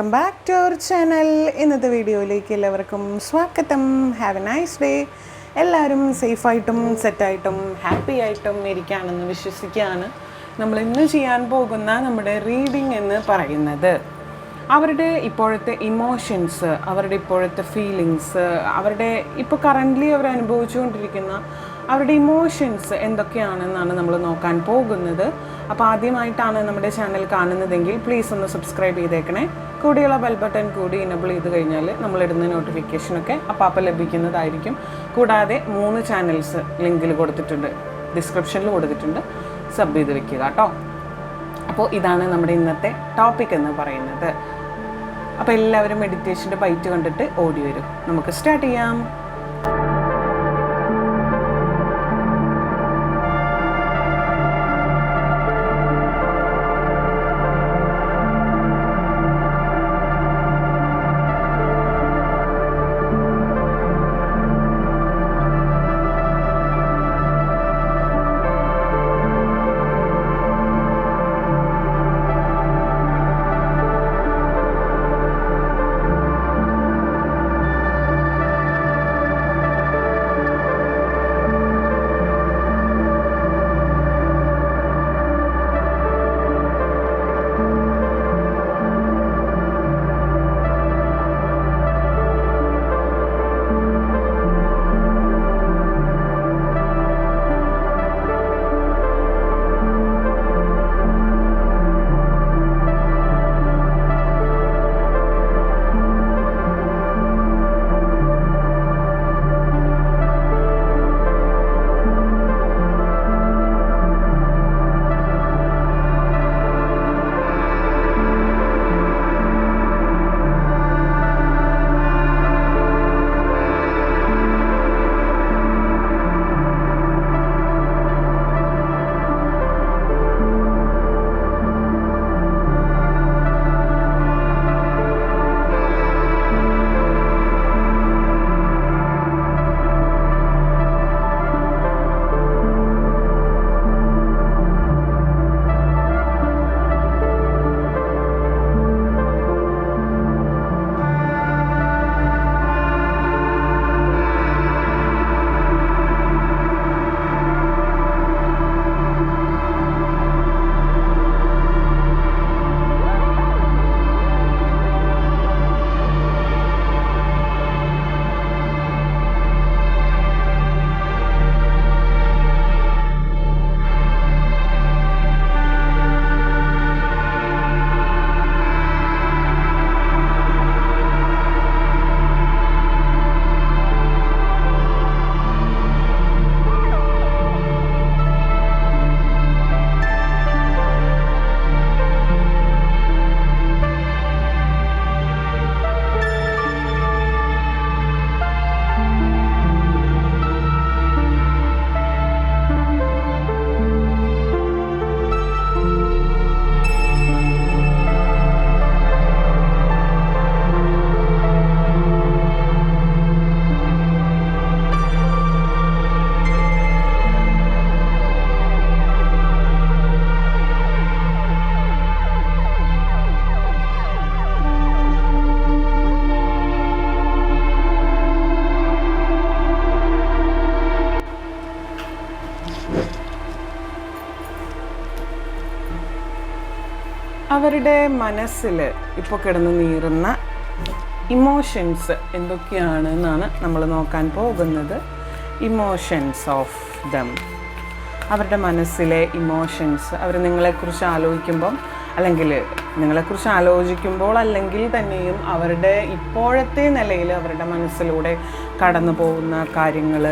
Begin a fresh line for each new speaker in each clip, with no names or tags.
Welcome back to our channel ഇന്നത്തെ വീഡിയോയിലേക്ക് എല്ലാവർക്കും സ്വാഗതം. ഹാവ് എ നൈസ് ഡേ എല്ലാവരും സേഫായിട്ടും സെറ്റായിട്ടും ഹാപ്പി ആയിട്ടും ഇരിക്കുകയാണെന്ന് വിശ്വസിക്കുകയാണ്. നമ്മൾ ഇന്ന് ചെയ്യാൻ പോകുന്ന നമ്മുടെ റീഡിംഗ് എന്ന് പറയുന്നത്. അവരുടെ ഇപ്പോഴത്തെ ഇമോഷൻസ് അവരുടെ ഇപ്പോഴത്തെ ഫീലിങ്സ് അവരുടെ ഇപ്പോൾ കറന്റ്ലി അവർ അനുഭവിച്ചുകൊണ്ടിരിക്കുന്ന അവരുടെ ഇമോഷൻസ് എന്തൊക്കെയാണെന്നാണ് നമ്മൾ നോക്കാൻ പോകുന്നത്. അപ്പോൾ ആദ്യമായിട്ടാണ് നമ്മുടെ ചാനൽ കാണുന്നതെങ്കിൽ പ്ലീസ് ഒന്ന് സബ്സ്ക്രൈബ് ചെയ്തേക്കണേ. കൂടിയുള്ള ബെൽ ബട്ടൺ കൂടി ഇനബിൾ ചെയ്ത് കഴിഞ്ഞാൽ നമ്മൾ നമ്മളിടുന്ന നോട്ടിഫിക്കേഷനൊക്കെ അപ്പം ലഭിക്കുന്നതായിരിക്കും. കൂടാതെ മൂന്ന് ചാനൽസ് ലിങ്കിൽ കൊടുത്തിട്ടുണ്ട്. ഡിസ്ക്രിപ്ഷനിൽ കൊടുത്തിട്ടുണ്ട്. സബ് ചെയ്ത് വെക്കുക കേട്ടോ. അപ്പോൾ ഇതാണ് നമ്മുടെ ഇന്നത്തെ ടോപ്പിക് എന്ന് പറയുന്നത്. അപ്പോൾ എല്ലാവരും മെഡിറ്റേഷന്റെ ബൈറ്റ് കണ്ടിട്ട് ഓടി വരും. നമുക്ക് സ്റ്റാർട്ട് ചെയ്യാം. അവരുടെ മനസ്സിൽ ഇപ്പോൾ കിടന്ന് നീറുന്ന ഇമോഷൻസ് എന്തൊക്കെയാണ് എന്നാണ് നമ്മൾ നോക്കാൻ പോകുന്നത്. ഇമോഷൻസ് ഓഫ് ദം അവരുടെ മനസ്സിലെ ഇമോഷൻസ് അവർ നിങ്ങളെക്കുറിച്ച് ആലോചിക്കുമ്പം അല്ലെങ്കിൽ നിങ്ങളെക്കുറിച്ച് ആലോചിക്കുമ്പോൾ അല്ലെങ്കിൽ തന്നെയും അവരുടെ ഇപ്പോഴത്തെ നിലയിൽ അവരുടെ മനസ്സിലൂടെ കടന്നു പോകുന്ന കാര്യങ്ങൾ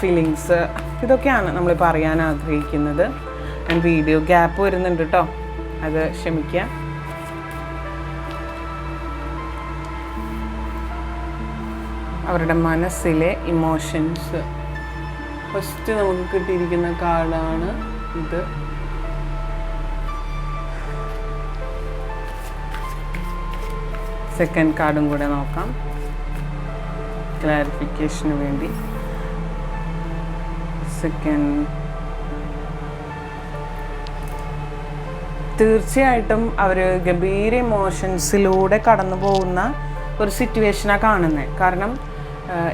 ഫീലിങ്സ് ഇതൊക്കെയാണ് നമ്മളിപ്പോൾ അറിയാൻ ആഗ്രഹിക്കുന്നത്. ആൻഡ് വീഡിയോ ഗ്യാപ്പ് വരുന്നുണ്ട് കേട്ടോ അത് ക്ഷമിക്കുക അവരുടെ മനസ്സിലെ ഇമോഷൻസ് ഫസ്റ്റ് നമുക്ക് കിട്ടിയിരിക്കുന്ന കാർഡാണ് ഇത്. സെക്കൻഡ് കാർഡും കൂടെ നോക്കാം. ക്ലാരിഫിക്കേഷന് വേണ്ടി. സെക്കൻഡ് തീർച്ചയായിട്ടും അവർ ഗംഭീര ഇമോഷൻസിലൂടെ കടന്നു പോകുന്ന ഒരു സിറ്റുവേഷനാണ് കാണുന്നത് കാരണം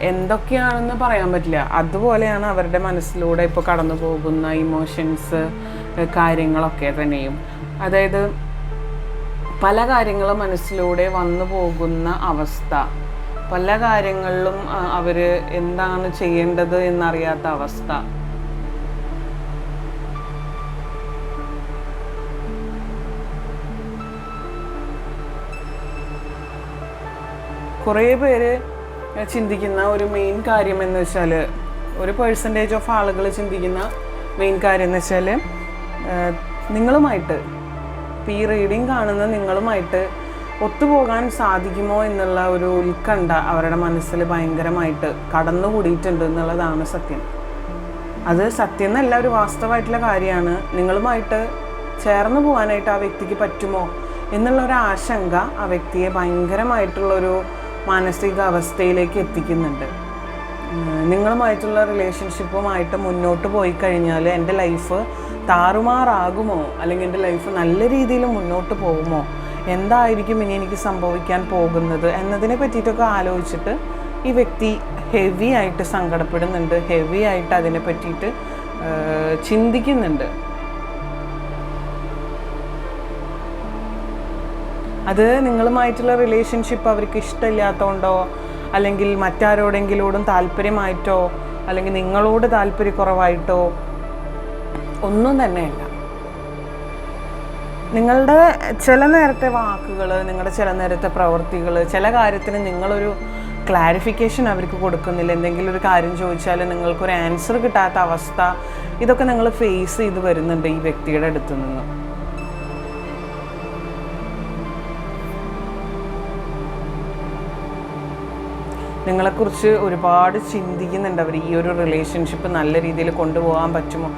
എന്തൊക്കെയാണെന്ന് പറയാൻ പറ്റില്ല. അതുപോലെയാണ് അവരുടെ മനസ്സിലൂടെ ഇപ്പോൾ കടന്നു പോകുന്ന ഇമോഷൻസ് കാര്യങ്ങളൊക്കെ തന്നെയും. അതായത് പല കാര്യങ്ങളും മനസ്സിലൂടെ വന്നു പോകുന്ന അവസ്ഥ. പല കാര്യങ്ങളിലും അവർ എന്താണ് ചെയ്യേണ്ടത് എന്നറിയാത്ത അവസ്ഥ. കുറേ പേര് ചിന്തിക്കുന്ന ഒരു മെയിൻ കാര്യം എന്ന് വെച്ചാൽ ഒരു പേഴ്സന്റേജ് ഓഫ് ആളുകൾ ചിന്തിക്കുന്ന മെയിൻ കാര്യം എന്ന് വെച്ചാൽ നിങ്ങളുമായിട്ട് ഈ റീഡിങ് കാണുന്ന നിങ്ങളുമായിട്ട് ഒത്തുപോകാൻ സാധിക്കുമോ എന്നുള്ള ഒരു ഉത്കണ്ഠ അവരുടെ മനസ്സിൽ ഭയങ്കരമായിട്ട് കടന്നുകൂടിയിട്ടുണ്ട് എന്നുള്ളതാണ് സത്യം. അത് സത്യം എന്നല്ല ഒരു വാസ്തവമായിട്ടുള്ള കാര്യമാണ്. നിങ്ങളുമായിട്ട് ചേർന്ന് പോകാനായിട്ട് ആ വ്യക്തിക്ക് പറ്റുമോ എന്നുള്ള ഒരു ആശങ്ക ആ വ്യക്തിയെ ഭയങ്കരമായിട്ടുള്ളൊരു മാനസിക അവസ്ഥയിലേക്ക് എത്തിക്കുന്നുണ്ട് നിങ്ങളുമായിട്ടുള്ള റിലേഷൻഷിപ്പുമായിട്ട് മുന്നോട്ട് പോയി കഴിഞ്ഞാൽ എന്റെ ലൈഫ് താറുമാറാകുമോ? അല്ലെങ്കിൽ എന്റെ ലൈഫ് നല്ല രീതിയിൽ മുന്നോട്ട് പോകുമോ? എന്തായിരിക്കും ഇനി എനിക്ക് സംഭവിക്കാൻ പോകുന്നത്? എന്നതിനെ പറ്റിയിട്ടൊക്കെ ആലോചിച്ചിട്ട് ഈ വ്യക്തി ഹെവി ആയിട്ട് സങ്കടപ്പെടുന്നുണ്ട്. ഹെവി ആയിട്ട് അതിനെ പറ്റിയിട്ട് ചിന്തിക്കുന്നുണ്ട്. അത് നിങ്ങളുമായിട്ടുള്ള റിലേഷൻഷിപ്പ് അവർക്ക് ഇഷ്ടമില്ലാത്തതുകൊണ്ടോ അല്ലെങ്കിൽ മറ്റാരോടെങ്കിലോടും താല്പര്യമായിട്ടോ അല്ലെങ്കിൽ നിങ്ങളോട് താല്പര്യക്കുറവായിട്ടോ ഒന്നും തന്നെയല്ല. നിങ്ങളുടെ ചില നേരത്തെ വാക്കുകൾ നിങ്ങളുടെ ചില നേരത്തെ പ്രവൃത്തികൾ ചില കാര്യത്തിന് നിങ്ങളൊരു ക്ലാരിഫിക്കേഷൻ അവർക്ക് കൊടുക്കുന്നില്ല. എന്തെങ്കിലും ഒരു കാര്യം ചോദിച്ചാൽ നിങ്ങൾക്കൊരു ആൻസർ കിട്ടാത്ത അവസ്ഥ ഇതൊക്കെ നിങ്ങൾ ഫേസ് ചെയ്ത് വരുന്നുണ്ട് ഈ വ്യക്തിയുടെ അടുത്ത് നിന്ന്. നിങ്ങളെക്കുറിച്ച് ഒരുപാട് ചിന്തിക്കുന്നുണ്ട് അവർ ഈ ഒരു റിലേഷൻഷിപ്പ് നല്ല രീതിയിൽ കൊണ്ടുപോകാൻ പറ്റുമോ?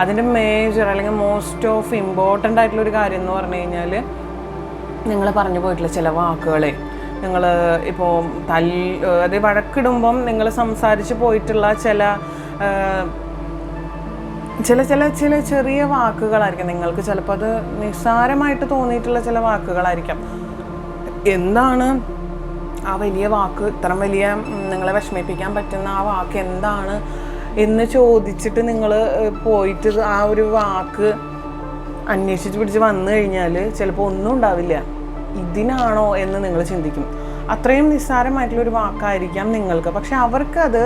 അതിന്റെ മേജർ അല്ലെങ്കിൽ മോസ്റ്റ് ഓഫ് ഇമ്പോർട്ടന്റ് ആയിട്ടുള്ള ഒരു കാര്യം എന്ന് പറഞ്ഞു കഴിഞ്ഞാൽ നിങ്ങൾ പറഞ്ഞു പോയിട്ടുള്ള ചില വാക്കുകളെ. നിങ്ങൾ ഇപ്പോൾ തൽ അത് വഴക്കിടുമ്പം നിങ്ങൾ സംസാരിച്ച് പോയിട്ടുള്ള ചില ചില ചില ചില ചെറിയ വാക്കുകളായിരിക്കും. നിങ്ങൾക്ക് ചിലപ്പോൾ അത് നിസ്സാരമായിട്ട് തോന്നിയിട്ടുള്ള ചില വാക്കുകളായിരിക്കാം. എന്താണ് ആ വലിയ വാക്ക് ഇത്ര വലിയ നിങ്ങളെ വിഷമിപ്പിക്കാൻ പറ്റുന്ന ആ വാക്ക് എന്താണ് എന്ന് ചോദിച്ചിട്ട് നിങ്ങൾ പോയിട്ട് ആ ഒരു വാക്ക് അന്വേഷിച്ച് പിടിച്ച് വന്നു കഴിഞ്ഞാൽ ചിലപ്പോൾ ഒന്നും ഉണ്ടാവില്ല. ഇതിനാണോ എന്ന് നിങ്ങൾ ചിന്തിക്കും. അത്രയും നിസ്സാരമായിട്ടുള്ള ഒരു വാക്കായിരിക്കാം നിങ്ങൾക്ക്. പക്ഷെ അവർക്കത്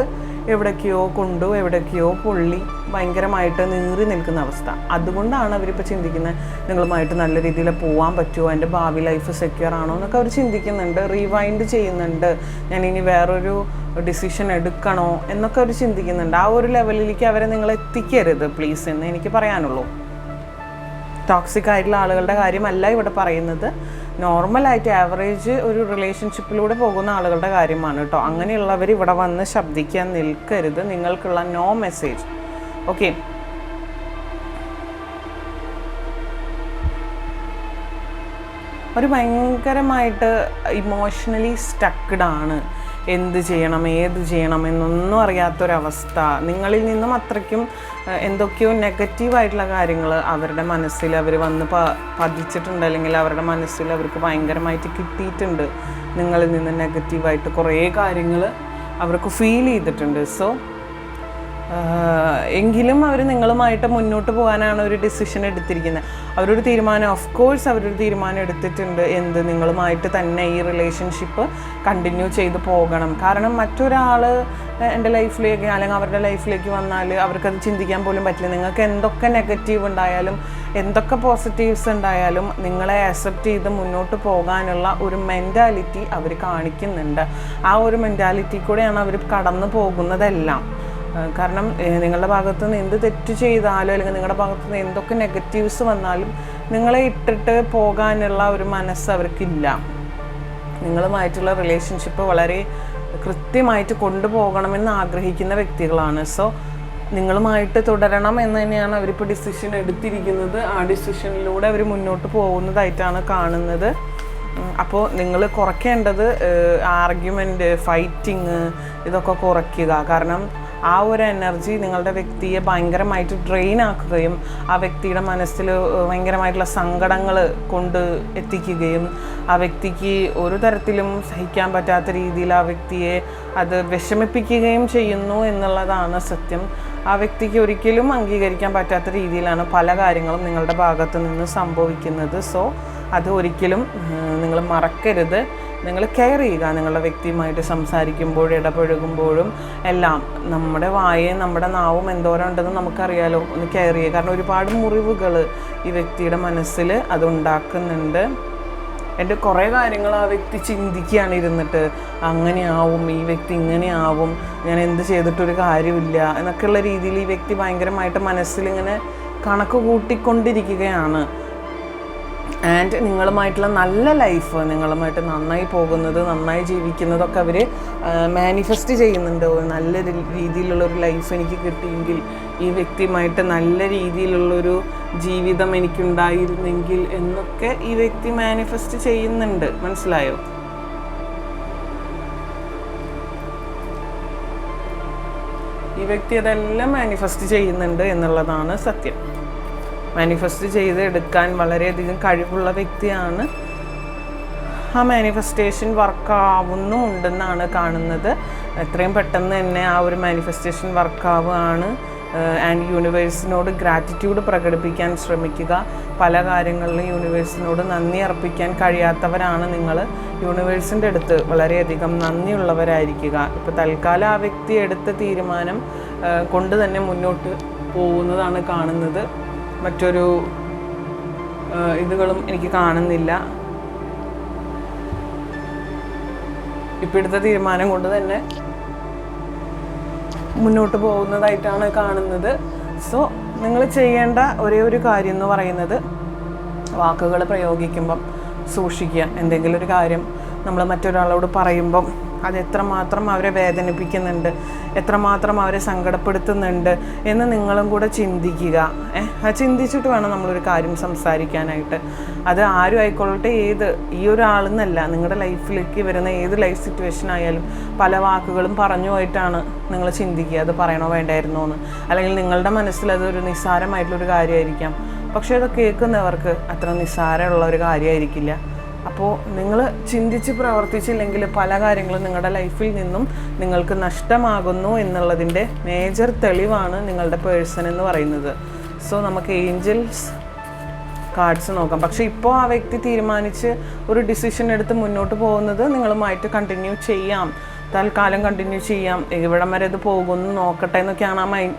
എവിടേക്കോ കൊണ്ടു എവിടേക്കെയോ പൊള്ളി ഭയങ്കരമായിട്ട് നീറി നിൽക്കുന്ന അവസ്ഥ. അതുകൊണ്ടാണ് അവരിപ്പോൾ ചിന്തിക്കുന്നത് നിങ്ങളുമായിട്ട് നല്ല രീതിയിൽ പോകാൻ പറ്റുമോ എന്റെ ഭാവി ലൈഫ് സെക്യൂർ ആണോ എന്നൊക്കെ അവർ ചിന്തിക്കുന്നുണ്ട് റീവൈൻഡ് ചെയ്യുന്നുണ്ട്. ഞാൻ ഇനി വേറൊരു ഡിസിഷൻ എടുക്കണോ എന്നൊക്കെ അവർ ചിന്തിക്കുന്നുണ്ട്. ആ ഒരു ലെവലിലേക്ക് അവരെ നിങ്ങൾ എത്തിക്കരുത് പ്ലീസ് എന്ന് എനിക്ക് പറയാനുള്ളൂ. ടോക്സിക് ആയിട്ടുള്ള ആളുകളുടെ കാര്യമല്ല ഇവിടെ പറയുന്നത്. നോർമലായിട്ട് ആവറേജ് ഒരു റിലേഷൻഷിപ്പിലൂടെ പോകുന്ന ആളുകളുടെ കാര്യമാണ് കേട്ടോ. അങ്ങനെയുള്ളവർ ഇവിടെ വന്ന് ശബ്ദിക്കാൻ നിൽക്കരുത്. നിങ്ങൾക്കുള്ള നോ മെസ്സേജ് ഓക്കെ ഒരു ഭയങ്കരമായിട്ട് ഇമോഷണലി സ്റ്റക്ക്ഡ് ആണ്. എന്ത് ചെയ്യണം ഏത് ചെയ്യണം എന്നൊന്നും അറിയാത്തൊരവസ്ഥ. നിങ്ങളിൽ നിന്നും അത്രയ്ക്കും എന്തൊക്കെയോ നെഗറ്റീവായിട്ടുള്ള കാര്യങ്ങൾ അവരുടെ മനസ്സിൽ അവർ വന്ന് പ പതിച്ചിട്ടുണ്ട്. അല്ലെങ്കിൽ അവരുടെ മനസ്സിൽ അവർക്ക് ഭയങ്കരമായിട്ട് കിട്ടിയിട്ടുണ്ട്. നിങ്ങളിൽ നിന്ന് നെഗറ്റീവായിട്ട് കുറേ കാര്യങ്ങൾ അവർക്ക് ഫീൽ ചെയ്തിട്ടുണ്ട്. സോ എങ്കിലും അവർ നിങ്ങളുമായിട്ട് മുന്നോട്ട് പോകാനാണ് ഒരു ഡിസിഷൻ എടുത്തിരിക്കുന്നത് അവരൊരു തീരുമാനം ഓഫ് കോഴ്സ് അവരൊരു തീരുമാനം എടുത്തിട്ടുണ്ട് എന്ത് നിങ്ങളുമായിട്ട് തന്നെ ഈ റിലേഷൻഷിപ്പ് കണ്ടിന്യൂ ചെയ്ത് പോകണം. കാരണം മറ്റൊരാൾ എന്റെ ലൈഫിലേക്ക് അല്ലെങ്കിൽ അവരുടെ ലൈഫിലേക്ക് വന്നാൽ അവർക്കത് ചിന്തിക്കാൻ പോലും പറ്റില്ല. നിങ്ങൾക്ക് എന്തൊക്കെ നെഗറ്റീവ് ഉണ്ടായാലും എന്തൊക്കെ പോസിറ്റീവ്സ് ഉണ്ടായാലും നിങ്ങളെ അക്സെപ്റ്റ് ചെയ്ത് മുന്നോട്ട് പോകാനുള്ള ഒരു മെന്റാലിറ്റി അവർ കാണിക്കുന്നുണ്ട്. ആ ഒരു മെന്റാലിറ്റി കൂടെയാണ് അവർ കടന്നു പോകുന്നതെല്ലാം. കാരണം നിങ്ങളുടെ ഭാഗത്തു നിന്ന് എന്ത് തെറ്റ് ചെയ്താലും അല്ലെങ്കിൽ നിങ്ങളുടെ ഭാഗത്തു നിന്ന് എന്തൊക്കെ നെഗറ്റീവ്സ് വന്നാലും നിങ്ങളെ ഇട്ടിട്ട് പോകാനുള്ള ഒരു മനസ്സ് അവർക്കില്ല. നിങ്ങളുമായിട്ടുള്ള റിലേഷൻഷിപ്പ് വളരെ കൃത്യമായിട്ട് കൊണ്ടുപോകണമെന്ന് ആഗ്രഹിക്കുന്ന വ്യക്തികളാണ്. സോ നിങ്ങളുമായിട്ട് തുടരണം എന്ന് തന്നെയാണ് അവരിപ്പോൾ ഡിസിഷൻ എടുത്തിരിക്കുന്നത്. ആ ഡിസിഷനിലൂടെ അവർ മുന്നോട്ട് പോകുന്നതായിട്ടാണ് കാണുന്നത്. അപ്പോൾ നിങ്ങൾ കുറയ്ക്കേണ്ടത് ആർഗ്യുമെന്റ് ഫൈറ്റിങ് ഇതൊക്കെ കുറയ്ക്കുക. കാരണം ആ ഒരു എനർജി നിങ്ങളുടെ വ്യക്തിയെ ഭയങ്കരമായിട്ട് ഡ്രെയിൻ ആക്കുകയും ആ വ്യക്തിയുടെ മനസ്സിൽ ഭയങ്കരമായിട്ടുള്ള സങ്കടങ്ങൾ കൊണ്ട് എത്തിക്കുകയും ആ വ്യക്തിക്ക് ഒരു തരത്തിലും സഹിക്കാൻ പറ്റാത്ത രീതിയിൽ ആ വ്യക്തിയെ അത് വിഷമിപ്പിക്കുകയും ചെയ്യുന്നു എന്നുള്ളതാണ് സത്യം. ആ വ്യക്തിക്ക് ഒരിക്കലും അംഗീകരിക്കാൻ പറ്റാത്ത രീതിയിലാണ് പല കാര്യങ്ങളും നിങ്ങളുടെ ഭാഗത്തു നിന്ന് സംഭവിക്കുന്നത്. സോ അത് ഒരിക്കലും നിങ്ങൾ മറക്കരുത്. നിങ്ങൾ കെയർ ചെയ്യുക നിങ്ങളുടെ വ്യക്തിയുമായിട്ട് സംസാരിക്കുമ്പോഴും ഇടപഴകുമ്പോഴും എല്ലാം. നമ്മുടെ വായയും നമ്മുടെ നാവും എന്തോരം ഉണ്ടെന്ന് നമുക്കറിയാലോ. ഒന്ന് കെയർ ചെയ്യുക. കാരണം ഒരുപാട് മുറിവുകൾ ഈ വ്യക്തിയുടെ മനസ്സിൽ അത് ഉണ്ടാക്കുന്നുണ്ട്. എന്റെ കുറേ കാര്യങ്ങൾ ആ വ്യക്തി ചിന്തിക്കുകയാണ് ഇരുന്നിട്ട്. അങ്ങനെയാവും ഈ വ്യക്തി ഇങ്ങനെയാവും ഞാൻ എന്ത് ചെയ്തിട്ടൊരു കാര്യമില്ല എന്നൊക്കെയുള്ള രീതിയിൽ ഈ വ്യക്തി ഭയങ്കരമായിട്ട് മനസ്സിലിങ്ങനെ കണക്ക് കൂട്ടിക്കൊണ്ടിരിക്കുകയാണ്. ആൻഡ് നിങ്ങളുമായിട്ടുള്ള നല്ല ലൈഫ് നിങ്ങളുമായിട്ട് നന്നായി പോകുന്നത് നന്നായി ജീവിക്കുന്നതൊക്കെ അവർ മാനിഫെസ്റ്റ് ചെയ്യുന്നുണ്ട്. നല്ല രീതിയിലുള്ളൊരു ലൈഫ് എനിക്ക് കിട്ടിയെങ്കിൽ ഈ വ്യക്തിയുമായിട്ട് നല്ല രീതിയിലുള്ളൊരു ജീവിതം എനിക്കുണ്ടായിരുന്നെങ്കിൽ എന്നൊക്കെ ഈ വ്യക്തി മാനിഫെസ്റ്റ് ചെയ്യുന്നുണ്ട്. മനസ്സിലായോ? ഈ വ്യക്തി അതെല്ലാം മാനിഫെസ്റ്റ് ചെയ്യുന്നുണ്ട് എന്നുള്ളതാണ് സത്യം. മാനിഫെസ്റ്റ് ചെയ്തെടുക്കാൻ വളരെയധികം കഴിവുള്ള വ്യക്തിയാണ്. ആ മാനിഫെസ്റ്റേഷൻ വർക്ക് ഉണ്ടെന്നാണ് കാണുന്നത്. എത്രയും പെട്ടെന്ന് തന്നെ ആ ഒരു മാനിഫെസ്റ്റേഷൻ വർക്കാവുകയാണ് ആൻഡ് യൂണിവേഴ്സിനോട് ഗ്രാറ്റിറ്റ്യൂഡ് പ്രകടിപ്പിക്കാൻ ശ്രമിക്കുക. പല കാര്യങ്ങളിലും യൂണിവേഴ്സിനോട് നന്ദി അർപ്പിക്കാൻ കഴിയാത്തവരാണ് നിങ്ങൾ യൂണിവേഴ്സിന്റെ അടുത്ത് വളരെയധികം നന്ദിയുള്ളവരായിരിക്കുക. ഇപ്പോൾ തൽക്കാലം ആ വ്യക്തി എടുത്ത തീരുമാനം കൊണ്ട് തന്നെ മുന്നോട്ട് പോകുന്നതാണ് കാണുന്നത്. മറ്റൊരു ഇതുകളും എനിക്ക് കാണുന്നില്ല. ഇപ്പം എടുത്ത തീരുമാനം കൊണ്ട് തന്നെ മുന്നോട്ട് പോകുന്നതായിട്ടാണ് കാണുന്നത്. സോ നിങ്ങൾ ചെയ്യേണ്ട ഒരേ ഒരു കാര്യം എന്ന് പറയുന്നത് വാക്കുകൾ പ്രയോഗിക്കുമ്പം സൂക്ഷിക്കുക. എന്തെങ്കിലും ഒരു കാര്യം നമ്മൾ മറ്റൊരാളോട് പറയുമ്പം അത് എത്രമാത്രം അവരെ വേദനിപ്പിക്കുന്നുണ്ട് എത്രമാത്രം അവരെ സങ്കടപ്പെടുത്തുന്നുണ്ട് എന്ന് നിങ്ങളും കൂടെ ചിന്തിക്കുക. ഏഹ് ചിന്തിച്ചിട്ട് വേണം നമ്മളൊരു കാര്യം സംസാരിക്കാനായിട്ട്. അത് ആരും ആയിക്കൊള്ളട്ടെ ഏത് ഈ ഒരാളെന്നല്ല നിങ്ങളുടെ ലൈഫിലേക്ക് വരുന്ന ഏത് ലൈഫ് സിറ്റുവേഷൻ ആയാലും പല വാക്കുകളും പറഞ്ഞു പോയിട്ടാണ് നിങ്ങൾ ചിന്തിക്കുക അത് പറയണോ വേണ്ടായിരുന്നോ എന്ന്. അല്ലെങ്കിൽ നിങ്ങളുടെ മനസ്സിൽ അതൊരു നിസ്സാരമായിട്ടുള്ളൊരു കാര്യമായിരിക്കാം. പക്ഷേ അത് കേൾക്കുന്നവർക്ക് അത്ര നിസ്സാരമുള്ള ഒരു കാര്യമായിരിക്കില്ല. അപ്പോൾ നിങ്ങൾ ചിന്തിച്ച് പ്രവർത്തിച്ചില്ലെങ്കിൽ പല കാര്യങ്ങളും നിങ്ങളുടെ ലൈഫിൽ നിന്നും നിങ്ങൾക്ക് നഷ്ടമാകുന്നു എന്നുള്ളതിന്റെ മേജർ തെളിവാണ് നിങ്ങളുടെ പേഴ്സൺ എന്ന് പറയുന്നത്. സോ നമുക്ക് ഏഞ്ചൽസ് കാർഡ്സ് നോക്കാം. പക്ഷേ ഇപ്പോൾ ആ വ്യക്തി തീരുമാനിച്ച് ഒരു ഡിസിഷൻ എടുത്ത് മുന്നോട്ട് പോകുന്നത് നിങ്ങളുമായിട്ട് കണ്ടിന്യൂ ചെയ്യാം. തൽക്കാലം കണ്ടിന്യൂ ചെയ്യാം. ഇവിടം വരെ ഇത് പോകുന്നു നോക്കട്ടെ എന്നൊക്കെയാണ് ആ മൈൻഡ്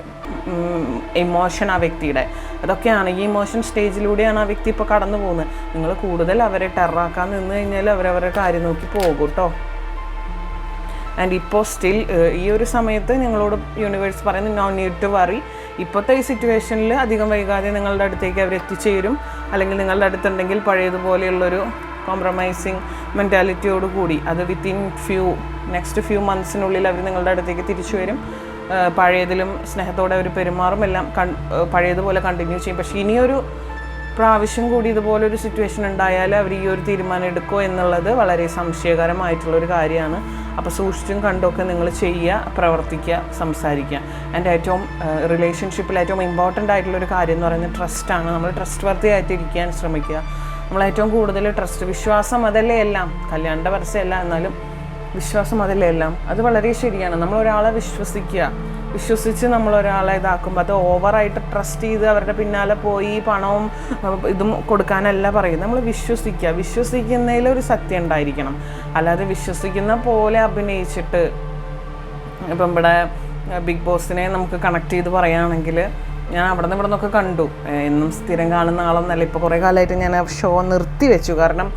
ഇമോഷൻ ആ വ്യക്തിയുടെ. അതൊക്കെയാണ് ഈ ഇമോഷൻ സ്റ്റേജിലൂടെയാണ് ആ വ്യക്തി ഇപ്പോൾ കടന്നു പോകുന്നത്. നിങ്ങൾ കൂടുതൽ അവരെ ടെററാക്കാൻ നിന്ന് കഴിഞ്ഞാൽ അവരവരുടെ കാര്യം നോക്കി പോകും കേട്ടോ ആൻഡ് ഇപ്പോൾ സ്റ്റിൽ ഈ ഒരു സമയത്ത് നിങ്ങളോട് യൂണിവേഴ്സ് പറയുന്നത് നോ നീഡ് ടു വറി ഇപ്പോഴത്തെ ഈ സിറ്റുവേഷനിൽ അധികം വൈകാതെ നിങ്ങളുടെ അടുത്തേക്ക് അവർ എത്തിച്ചേരും. അല്ലെങ്കിൽ നിങ്ങളുടെ അടുത്തുണ്ടെങ്കിൽ പഴയതുപോലെയുള്ളൊരു കോംപ്രമൈസിങ് മെന്റാലിറ്റിയോട് കൂടി അത് വിത്തിൻ ഫ്യൂ നെക്സ്റ്റ് ഫ്യൂ മന്ത്സിനുള്ളിൽ അവർ നിങ്ങളുടെ അടുത്തേക്ക് തിരിച്ചു വരും. പഴയതിലും സ്നേഹത്തോടെ അവർ പെരുമാറും എല്ലാം കൺ പഴയതുപോലെ കണ്ടിന്യൂ ചെയ്യും. പക്ഷേ ഇനിയൊരു പ്രാവശ്യം കൂടി ഇതുപോലൊരു സിറ്റുവേഷൻ ഉണ്ടായാൽ അവർ ഈ ഒരു തീരുമാനം എടുക്കുമോ എന്നുള്ളത് വളരെ സംശയകരമായിട്ടുള്ള ഒരു കാര്യമാണ്. അപ്പോൾ സൂക്ഷിച്ചും കണ്ടൊക്കെ നിങ്ങൾ ചെയ്യുക പ്രവർത്തിക്കുക സംസാരിക്കുക. ആൻഡ് ഏറ്റവും റിലേഷൻഷിപ്പിൽ ഏറ്റവും ഇമ്പോർട്ടന്റ് ആയിട്ടുള്ള ഒരു കാര്യം എന്ന് പറയുന്നത് ട്രസ്റ്റാണ് നമ്മൾ ട്രസ്റ്റ് വർത്തി ആയിട്ടിരിക്കാൻ ശ്രമിക്കുക. നമ്മൾ ഏറ്റവും കൂടുതൽ ട്രസ്റ്റ് വിശ്വാസം അതല്ലേ എല്ലാം? കല്യാണ പരസ്യമല്ല എന്നാലും വിശ്വാസം അതല്ലേ എല്ലാം. അത് വളരെ ശരിയാണ്. നമ്മൾ ഒരാളെ വിശ്വസിക്കുക. വിശ്വസിച്ച് നമ്മൾ ഒരാളെ ഇതാക്കുമ്പോൾ അത് ഓവറായിട്ട് ട്രസ്റ്റ് ചെയ്ത് അവരുടെ പിന്നാലെ പോയി പണവും ഇതും കൊടുക്കാനല്ല പറയുന്നത്. നമ്മൾ വിശ്വസിക്കുക. വിശ്വസിക്കുന്നതിൽ ഒരു സത്യം ഉണ്ടായിരിക്കണം. അല്ലാതെ വിശ്വസിക്കുന്ന പോലെ അഭിനയിച്ചിട്ട് ഇപ്പം ഇവിടെ ബിഗ് ബോസിനെ നമുക്ക് കണക്ട് ചെയ്ത് പറയുകയാണെങ്കിൽ ഞാൻ അവിടെ നിന്ന് ഇവിടെ നിന്നൊക്കെ കണ്ടു എന്നും സ്ഥിരം കാണുന്ന ആളൊന്നല്ല. ഇപ്പോൾ കുറേ കാലമായിട്ട് ഞാൻ ഷോ നിർത്തി വെച്ചു കാരണം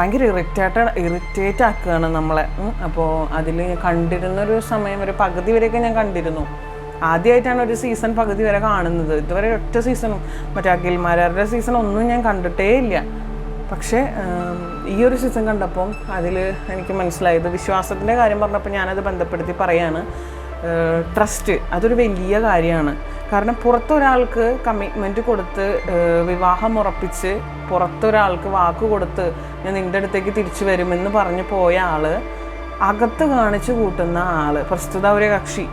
ഭയങ്കര ഇറിറ്റേറ്റഡ് ഇറിറ്റേറ്റ് ആക്കുകയാണ് നമ്മളെ. അപ്പോൾ അതിൽ കണ്ടിരുന്നൊരു സമയം ഒരു പകുതി വരെയൊക്കെ ഞാൻ കണ്ടിരുന്നു. ആദ്യമായിട്ടാണ് ഒരു സീസൺ പകുതി വരെ കാണുന്നത്. ഇതുവരെ ഒറ്റ സീസണും മറ്റേ അഖിൽമാരുടെ സീസൺ ഒന്നും ഞാൻ കണ്ടിട്ടേ ഇല്ല. പക്ഷേ ഈ ഒരു സീസൺ കണ്ടപ്പം അതിൽ എനിക്ക് മനസ്സിലായത് വിശ്വാസത്തിന്റെ കാര്യം പറഞ്ഞപ്പോൾ ഞാനത് ബന്ധപ്പെടുത്തി പറയാണ്. ട്രസ്റ്റ് അതൊരു വലിയ കാര്യമാണ്. കാരണം പുറത്തൊരാൾക്ക് കമ്മിറ്റ്മെന്റ് കൊടുത്ത് വിവാഹം ഉറപ്പിച്ച് പുറത്തൊരാൾക്ക് വാക്ക് കൊടുത്ത് ഞാൻ നിന്റെ അടുത്തേക്ക് തിരിച്ചു വരുമെന്ന് പറഞ്ഞു പോയ ആൾ അകത്ത് കാണിച്ചു കൂട്ടുന്ന ആൾ പ്രസ്തുത ഒരു കക്ഷി.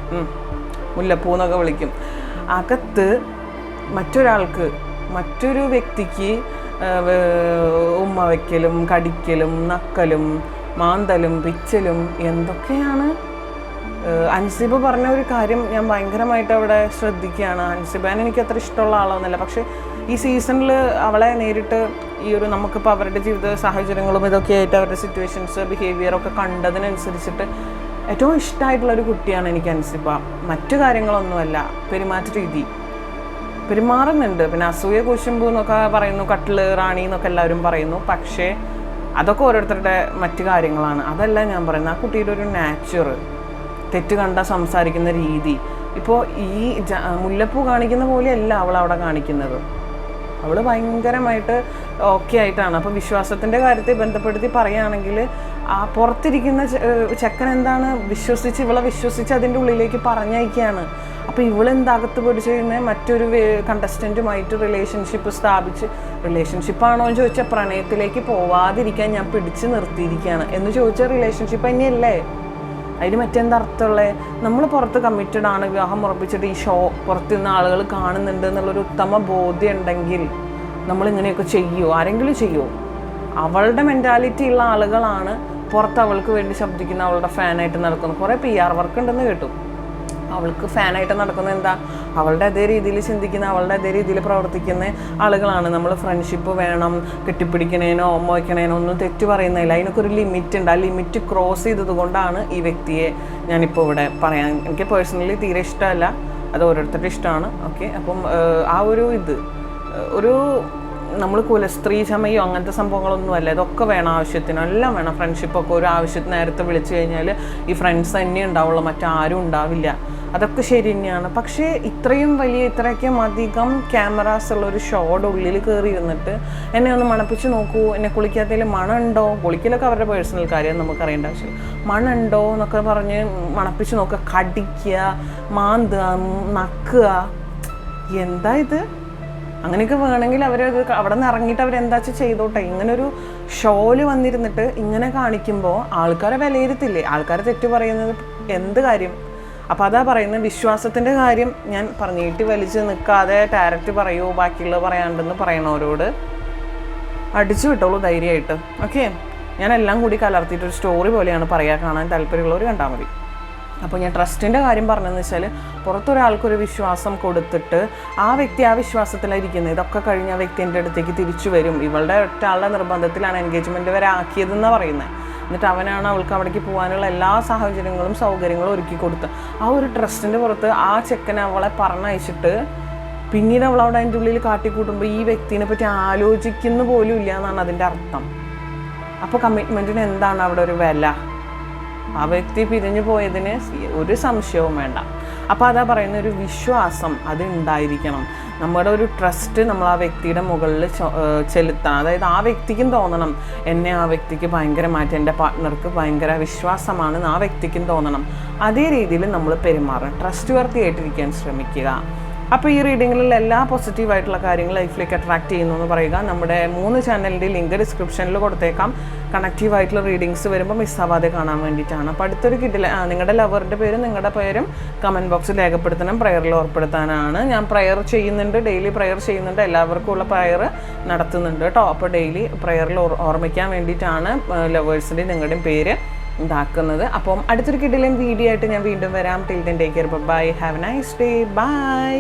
മുല്ലപ്പൂ എന്നൊക്കെ വിളിക്കും. അകത്ത് മറ്റൊരാൾക്ക് മറ്റൊരു വ്യക്തിക്ക് ഉമ്മ വയ്ക്കലും കടിക്കലും നക്കലും മാന്തലും പിച്ചലും എന്തൊക്കെയാണ് അൻസിബ പറഞ്ഞ ഒരു കാര്യം ഞാൻ ഭയങ്കരമായിട്ട് അവിടെ ശ്രദ്ധിക്കുകയാണ്. അൻസിബാൻ എനിക്ക് അത്ര ഇഷ്ടമുള്ള ആളൊന്നുമില്ല. പക്ഷേ ഈ സീസണിൽ അവളെ നേരിട്ട് ഈ ഒരു നമുക്കിപ്പോൾ അവരുടെ ജീവിത സാഹചര്യങ്ങളും ഇതൊക്കെ ആയിട്ട് അവരുടെ സിറ്റുവേഷൻസ് ബിഹേവിയറൊക്കെ കണ്ടതിനനുസരിച്ചിട്ട് ഏറ്റവും ഇഷ്ടമായിട്ടുള്ള ഒരു കുട്ടിയാണ് എനിക്ക് അൻസിബ. മറ്റു കാര്യങ്ങളൊന്നുമല്ല. പെരുമാറ്റ രീതി. പെരുമാറുന്നുണ്ട്. പിന്നെ അസൂയ കുശുമ്പു എന്നൊക്കെ പറയുന്നു കട്ടിൽ റാണി എന്നൊക്കെ എല്ലാവരും പറയുന്നു. പക്ഷേ അതൊക്കെ ഓരോരുത്തരുടെ മറ്റു കാര്യങ്ങളാണ്. അതല്ല ഞാൻ പറയുന്നത്. ആ കുട്ടിയുടെ ഒരു നാച്ചുറ് തെറ്റ് കണ്ട സംസാരിക്കുന്ന രീതി. ഇപ്പോൾ ഈ മുല്ലപ്പൂ കാണിക്കുന്ന പോലെയല്ല അവൾ അവിടെ കാണിക്കുന്നത്. അവൾ ഭയങ്കരമായിട്ട് ഓക്കെ ആയിട്ടാണ്. അപ്പോൾ വിശ്വാസത്തിന്റെ കാര്യത്തെ ബന്ധപ്പെടുത്തി പറയുകയാണെങ്കിൽ ആ പുറത്തിരിക്കുന്ന ചെക്കൻ എന്താണ് വിശ്വസിച്ച് ഇവളെ വിശ്വസിച്ച് അതിന്റെ ഉള്ളിലേക്ക് പറഞ്ഞയക്കുകയാണ്. അപ്പോൾ ഇവളെന്താകത്ത് പിടിച്ച് കഴിഞ്ഞാൽ മറ്റൊരു കണ്ടസ്റ്റന്റുമായിട്ട് റിലേഷൻഷിപ്പ് സ്ഥാപിച്ച് റിലേഷൻഷിപ്പാണോ എന്ന് ചോദിച്ചാൽ പ്രണയത്തിലേക്ക് പോവാതിരിക്കാൻ ഞാൻ പിടിച്ച് നിർത്തിയിരിക്കുകയാണ്. എന്ന് ചോദിച്ചാൽ റിലേഷൻഷിപ്പ് തന്നെയല്ലേ? അതിന് മറ്റെന്തർത്ഥമുള്ള നമ്മൾ പുറത്ത് കമ്മിറ്റഡ് ആണ് വിവാഹം ഉറപ്പിച്ചിട്ട് ഈ ഷോ പുറത്തു നിന്ന് ആളുകൾ കാണുന്നുണ്ട് എന്നുള്ളൊരു ഉത്തമ ബോധ്യം ഉണ്ടെങ്കിൽ നമ്മൾ ഇങ്ങനെയൊക്കെ ചെയ്യുമോ ആരെങ്കിലും ചെയ്യുമോ അവളുടെ മെന്റാലിറ്റി ഉള്ള ആളുകളാണ് പുറത്ത് അവൾക്ക് വേണ്ടി ശബ്ദിക്കുന്ന അവളുടെ ഫാനായിട്ട് നടക്കുന്നത്. കുറേ പി ആർ വർക്ക് ഉണ്ടെന്ന് കേട്ടു. അവൾക്ക് ഫാനായിട്ട് നടക്കുന്ന എന്താ? അവളുടെ അതേ രീതിയിൽ ചിന്തിക്കുന്ന അവളുടെ അതേ രീതിയിൽ പ്രവർത്തിക്കുന്ന ആളുകളാണ്. നമ്മൾ ഫ്രണ്ട്ഷിപ്പ് വേണം കെട്ടിപ്പിടിക്കണേനോ ഒമ്മ വയ്ക്കണേനോ ഒന്നും തെറ്റ് പറയുന്നില്ല അതിനൊക്കെ ഒരു ലിമിറ്റ് ഉണ്ട്. ആ ലിമിറ്റ് ക്രോസ് ചെയ്തത് കൊണ്ടാണ് ഈ വ്യക്തിയെ ഞാനിപ്പോൾ ഇവിടെ പറയാൻ എനിക്ക് പേഴ്സണലി തീരെ ഇഷ്ടമല്ല. അത് ഓരോരുത്തരുടെ ഇഷ്ടമാണ്. ഓക്കെ അപ്പം ആ ഒരു ഇത് ഒരു നമ്മൾ കുലസ്ത്രീ ചമയോ അങ്ങനത്തെ സംഭവങ്ങളൊന്നുമല്ല ഇതൊക്കെ വേണം ആവശ്യത്തിന്. എല്ലാം വേണം. ഫ്രണ്ട്ഷിപ്പൊക്കെ ഒരു ആവശ്യത്തിന് നേരത്തെ വിളിച്ചു കഴിഞ്ഞാൽ ഈ ഫ്രണ്ട്സ് തന്നെ ഉണ്ടാവുള്ളൂ. മറ്റാരും ഉണ്ടാവില്ല. അതൊക്കെ ശരി തന്നെയാണ്. പക്ഷേ ഇത്രയും വലിയ ഇത്രയ്ക്കും അധികം ക്യാമറാസ് ഉള്ള ഒരു ഷോയുടെ ഉള്ളിൽ കയറി ഇരുന്നിട്ട് എന്നെ ഒന്ന് മണപ്പിച്ച് നോക്കൂ. എന്നെ കുളിക്കാത്തതിൽ മണമുണ്ടോ? കുളിക്കലൊക്കെ അവരുടെ പേഴ്സണൽ കാര്യം നമുക്ക് അറിയേണ്ട ആവശ്യം മണമുണ്ടോ എന്നൊക്കെ പറഞ്ഞ് മണപ്പിച്ച് നോക്കുക കടിക്കുക മാന്തുക നക്കുക. എന്താ ഇത്? അങ്ങനെയൊക്കെ വേണമെങ്കിൽ അവർ അവിടെ നിന്ന് ഇറങ്ങിയിട്ട് അവരെന്താ വെച്ചാൽ ചെയ്തോട്ടെ. ഇങ്ങനൊരു ഷോയിൽ വന്നിരുന്നിട്ട് ഇങ്ങനെ കാണിക്കുമ്പോൾ ആൾക്കാരെ വിലയിരുത്തില്ലേ? ആൾക്കാരെ തെറ്റു പറയുന്നത് എന്ത് കാര്യം? അപ്പോൾ അതാ പറയുന്നത് വിശ്വാസത്തിന്റെ കാര്യം ഞാൻ പറഞ്ഞിട്ട് വലിച്ച് നിൽക്കാതെ ഡയറക്റ്റ് പറയൂ ബാക്കിയുള്ളത് പറയാണ്ടെന്ന് പറയണവരോട്. അടിച്ചു വിട്ടോളൂ ധൈര്യമായിട്ട്. ഓക്കെ ഞാൻ എല്ലാം കൂടി കലർത്തിയിട്ടൊരു സ്റ്റോറി പോലെയാണ് പറയാൻ കാണാൻ താല്പര്യമുള്ളവർ കണ്ടാൽ മതി. അപ്പോൾ ഞാൻ ട്രസ്റ്റിന്റെ കാര്യം പറഞ്ഞതെന്ന് വെച്ചാൽ പുറത്തൊരാൾക്കൊരു വിശ്വാസം കൊടുത്തിട്ട് ആ വ്യക്തി ആ വിശ്വാസത്തിലായിരിക്കുന്നത് ഇതൊക്കെ കഴിഞ്ഞ് ആ വ്യക്തി എന്റെ അടുത്തേക്ക് തിരിച്ചു വരും. ഇവളുടെ ഒറ്റാളുടെ നിർബന്ധത്തിലാണ് എൻഗേജ്മെന്റ് വരെ ആക്കിയതെന്നാണ് പറയുന്നത്. എന്നിട്ട് അവനാണ് അവൾക്ക് അവിടേക്ക് പോകാനുള്ള എല്ലാ സാഹചര്യങ്ങളും സൗകര്യങ്ങളും ഒരുക്കി കൊടുത്ത് ആ ഒരു ട്രസ്റ്റിന്റെ പുറത്ത് ആ ചെക്കനെ അവളെ പറഞ്ഞയച്ചിട്ട് പിന്നീട് അവൾ അവിടെ അതിന്റെ ഉള്ളിൽ കാട്ടിക്കൂട്ടുമ്പോൾ ഈ വ്യക്തിനെ പറ്റി ആലോചിക്കുന്നു പോലും ഇല്ല എന്നാണ് അതിന്റെ അർത്ഥം. അപ്പോൾ കമ്മിറ്റ്മെന്റിന് എന്താണ് അവിടെ ഒരു വില? ആ വ്യക്തി പിരിഞ്ഞു പോയതിന് ഒരു സംശയവും വേണ്ട. അപ്പോൾ അതാ പറയുന്ന ഒരു വിശ്വാസം അത് ഉണ്ടായിരിക്കണം. നമ്മുടെ ഒരു ട്രസ്റ്റ് നമ്മൾ ആ വ്യക്തിയുടെ മുകളിൽ ചെലുത്തണം അതായത് ആ വ്യക്തിക്കും തോന്നണം. എന്നെ ആ വ്യക്തിക്ക് ഭയങ്കരമായിട്ട് എന്റെ പാർട്ട്ണർക്ക് ഭയങ്കര വിശ്വാസമാണ് ആ വ്യക്തിക്കും തോന്നണം. അതേ രീതിയിൽ നമ്മൾ പെരുമാറണം. ട്രസ്റ്റ് വർത്തി ശ്രമിക്കുക. അപ്പോൾ ഈ റീഡിങ്ങിലുള്ള എല്ലാ പോസിറ്റീവ് ആയിട്ടുള്ള കാര്യങ്ങൾ ലൈഫിലേക്ക് അട്രാക്ട് ചെയ്യുന്നു എന്ന് പറയുക. നമ്മുടെ മൂന്ന് ചാനലിന്റെ ലിങ്ക് ഡിസ്ക്രിപ്ഷനിൽ കൊടുത്തേക്കാം. കണക്റ്റീവ് ആയിട്ടുള്ള റീഡിങ്സ് വരുമ്പോൾ മിസ്സാവാതെ കാണാൻ വേണ്ടിയിട്ടാണ്. അപ്പോൾ അടുത്തൊരു കിട്ടില്ല നിങ്ങളുടെ ലവറിന്റെ പേരും നിങ്ങളുടെ പേരും കമന്റ് ബോക്സിൽ രേഖപ്പെടുത്തണം. പ്രയറിൽ ഓർപ്പെടുത്താനാണ്. ഞാൻ പ്രയർ ചെയ്യുന്നുണ്ട്. ഡെയിലി പ്രയർ ചെയ്യുന്നുണ്ട്. എല്ലാവർക്കും ഉള്ള പ്രയർ നടത്തുന്നുണ്ട് കേട്ടോ. അപ്പോൾ ഡെയിലി പ്രയറിൽ ഓർമ്മിക്കാൻ വേണ്ടിയിട്ടാണ് ലവേഴ്സിന്റെയും നിങ്ങളുടെയും പേര് ഇതാക്കുന്നത് അപ്പം അടുത്തൊരു കിട്ടിലും വീഡിയോ ആയിട്ട് ഞാൻ വീണ്ടും വരാം. Till then take care bye have a nice day bye